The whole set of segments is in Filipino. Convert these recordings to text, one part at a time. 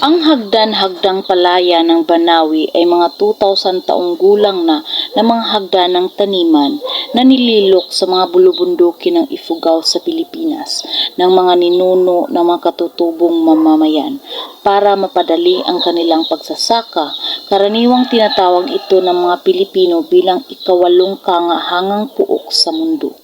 Ang hagdan-hagdang palaya ng Banawi ay mga 2,000 taong gulang na na mga hagdan ng taniman na nililok sa mga bulubunduki ng Ifugao sa Pilipinas ng mga ninuno ng mga katutubong mamamayan para mapadali ang kanilang pagsasaka. Karaniwang tinatawag ito ng mga Pilipino bilang ikawalong kangahangang puok sa mundo.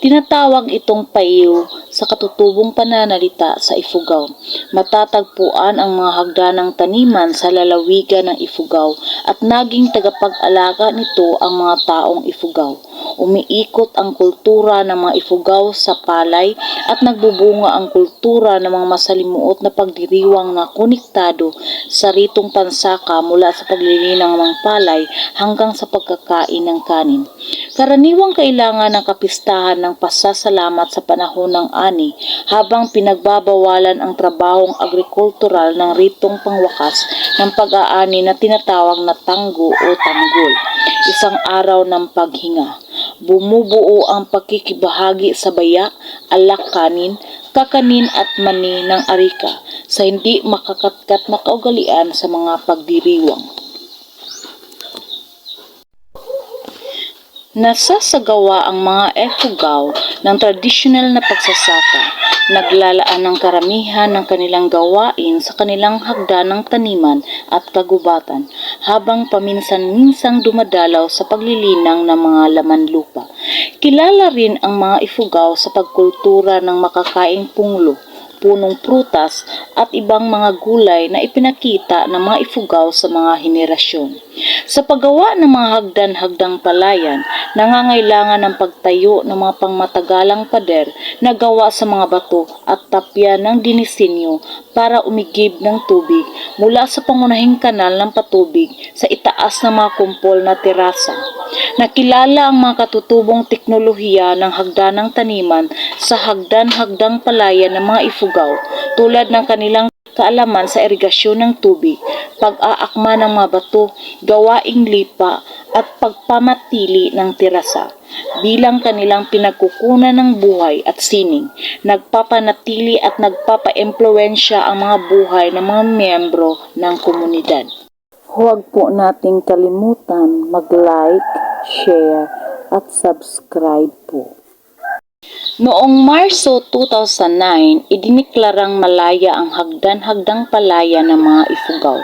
Tinatawag itong paiyo sa katutubong pananalita sa Ifugao. Matatagpuan ang mga hagdanang taniman sa lalawigan ng Ifugao at naging tagapag-alaga nito ang mga taong Ifugao. Umiikot ang kultura ng mga Ifugao sa palay at nagbubunga ang kultura ng mga masalimuot na pagdiriwang na konektado sa ritong pansaka mula sa paglilinang ng palay hanggang sa pagkakain ng kanin. Karaniwang kailangan ng kapistahan ng pasasalamat sa panahon ng ani habang pinagbabawalan ang trabahong agrikultural ng ritong pangwakas ng pag-aani na tinatawag na tanggo o tanggol, isang araw ng paghinga. Bumubuo ang pakikibahagi sa baya, alak kanin, kakanin at mani ng arika sa hindi makakatkat na kaugalian sa mga pagdiriwang. Nasasagawa ang mga Efugao ng tradisyonal na pagsasaka. Naglalaan ng karamihan ng kanilang gawain sa kanilang hagdanang taniman at kagubatan habang paminsan-minsang dumadalaw sa paglilinang ng mga laman lupa. Kilala rin ang mga Ifugao sa pagkultura ng makakaing punglo, punong prutas at ibang mga gulay na ipinakita ng mga Ifugao sa mga henerasyon. Sa paggawa ng mga hagdan-hagdang palayan, nangangailangan ng pagtayo ng mga pangmatagalang pader na gawa sa mga bato at tapya ng dinisenyo para umigib ng tubig mula sa pangunahing kanal ng patubig sa itaas ng mga kumpol na terasa. Nakilala ang mga katutubong teknolohiya ng hagdanang taniman sa hagdan-hagdang palayan ng mga Ifugao tulad ng kanilang kaalaman sa irigasyon ng tubig, pag-aakma ng mga bato, gawaing lipa at pagpamatili ng tirasa. Bilang kanilang pinagkukunan ng buhay at sining, nagpapanatili at nagpapa-impluensya ang mga buhay ng mga miyembro ng komunidad. Huwag po nating kalimutan mag-like, share at subscribe po. Noong Marso 2009, idiniklarang malaya ang hagdan-hagdang palaya ng mga Ifugao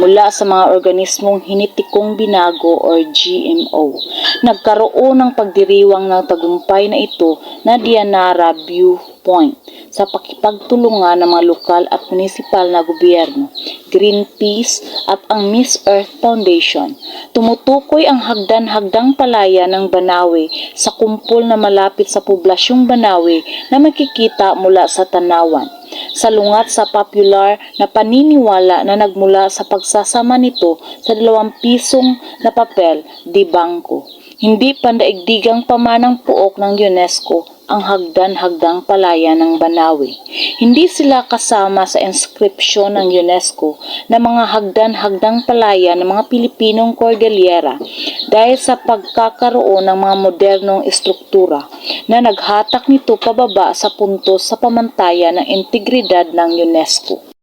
mula sa mga organismong hinitikong binago or GMO. Nagkaroon ng pagdiriwang ng tagumpay na ito na Dianara View Point sa pakipagtulungan ng mga lokal at munisipal na gobyerno, Greenpeace at ang Miss Earth Foundation. Tumutukoy ang hagdan-hagdang palaya ng Banawe sa kumpol na malapit sa poblasyong Banawe na makikita mula sa tanawan. Salungat sa popular na paniniwala na nagmula sa pagsasama nito sa dalawang pisong na papel di bangko. Hindi pandaigdigang pamanang puok ng UNESCO ang hagdan-hagdang palaya ng Banawi. Hindi sila kasama sa inscription ng UNESCO na mga hagdan-hagdang palaya ng mga Pilipinong Cordillera dahil sa pagkakaroon ng mga modernong estruktura na naghatak nito pababa sa puntos sa pamantayan ng integridad ng UNESCO.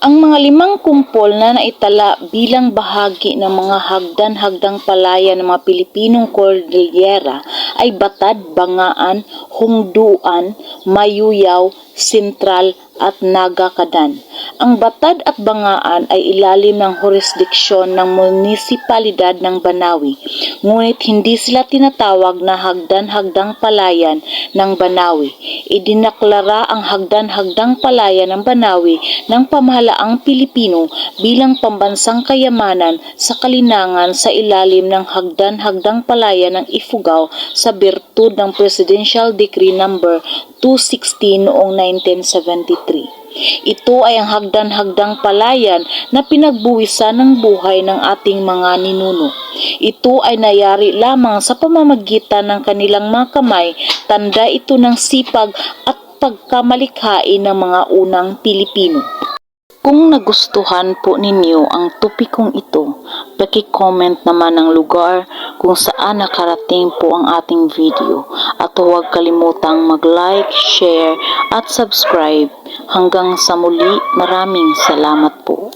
Ang mga limang kumpol na naitala bilang bahagi ng mga hagdan-hagdang palaya ng mga Pilipinong Cordillera ay Batad, Bangaan, Hungduan, Mayuyaw, Sentral at Nagakadan. Ang Batad at Bangaan ay ilalim ng jurisdiksyon ng munisipalidad ng Banawi, ngunit hindi sila tinatawag na hagdan-hagdang palayan ng Banawi. Idinaklara ang hagdan-hagdang palayan ng Banawi ng pamahalaang Pilipino bilang pambansang kayamanan sa kalinangan sa ilalim ng hagdan-hagdang palayan ng Ifugao sa birtud ng Presidential Decree number 216 noong 1973. Ito ay ang hagdan-hagdang palayan na pinagbuwisan ng buhay ng ating mga ninuno. Ito ay nayari lamang sa pamamagitan ng kanilang mga kamay, tanda ito ng sipag at pagkamalikhain ng mga unang Pilipino. Kung nagustuhan po ninyo ang topikong ito, paki-comment naman ang lugar kung saan nakarating po ang ating video. At huwag kalimutang mag-like, share at subscribe. Hanggang sa muli, maraming salamat po.